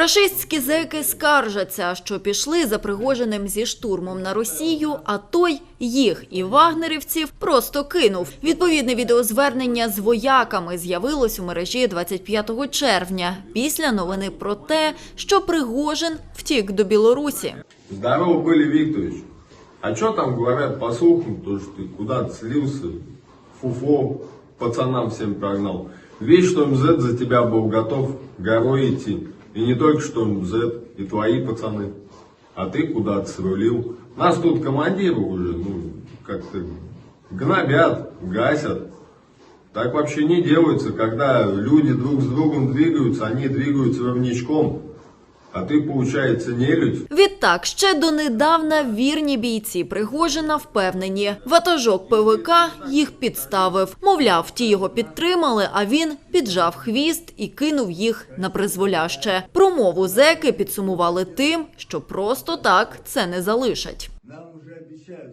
Рашистські зеки скаржаться, що пішли за Пригожиним зі штурмом на Росію, а той їх і вагнерівців просто кинув. Відповідне відеозвернення з вояками з'явилось у мережі 25 червня після новини про те, що Пригожин втік до Білорусі. Здорово были, Викторович. А что там говорят по слухам, то, что ты куда-то слился, фуфо пацанам всем прогнал. Видишь, что МЗ за тебя был готов горой идти. И не только что МЗ, и твои пацаны. А ты куда-то срулил. Нас тут командиры уже, ну, как-то гнобят, гасят. Так вообще не делается, когда люди друг с другом двигаются, они двигаются ровничком. А ти, виходить, нелюдь. Відтак, ще донедавна вірні бійці Пригожина впевнені, ватажок ПВК їх підставив. Мовляв, ті його підтримали, а він піджав хвіст і кинув їх на призволяще. Промову зеки підсумували тим, що просто так це не залишать. Нам уже обещают